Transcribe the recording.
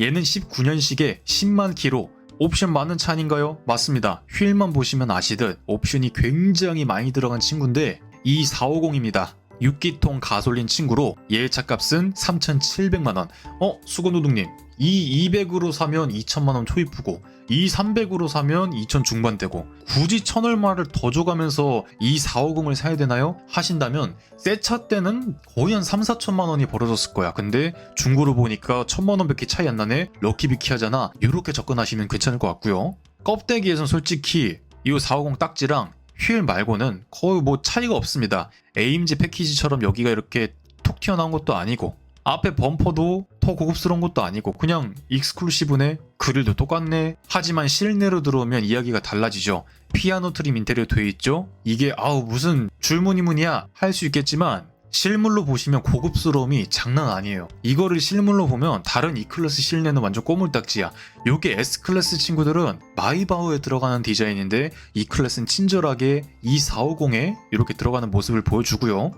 얘는 19년식에 10만 키로 옵션 많은 차 아닌가요? 맞습니다. 휠만 보시면 아시듯 옵션이 굉장히 많이 들어간 친구인데 이 450입니다. 6기통 가솔린 친구로 얘 차값은 3,700만원. 어? 수건노동님. 이 200으로 사면 2천만원 초입부고 이 300으로 사면 2천 중반대고 굳이 천 얼마를 더 줘가면서 이 450을 사야 되나요? 하신다면 새 차 때는 거의 한 3, 4천만 원이 벌어졌을 거야. 근데 중고로 보니까 천만 원 밖에 차이 안 나네. 럭키비키 하잖아. 이렇게 접근하시면 괜찮을 것 같고요. 껍데기에선 솔직히 이 450 딱지랑 휠 말고는 거의 뭐 차이가 없습니다. 에임즈 패키지처럼 여기가 이렇게 톡 튀어나온 것도 아니고 앞에 범퍼도 더 고급스러운 것도 아니고 그냥 익스클루시브네? 그릴도 똑같네? 하지만 실내로 들어오면 이야기가 달라지죠. 피아노 트림 인테리어 돼 있죠? 이게 아우 무슨 줄무늬무늬야? 할 수 있겠지만 실물로 보시면 고급스러움이 장난 아니에요. 이거를 실물로 보면 다른 E클래스 실내는 완전 꼬물딱지야. 요게 S클래스 친구들은 마이바흐에 들어가는 디자인인데 E클래스는 친절하게 E450에 이렇게 들어가는 모습을 보여주고요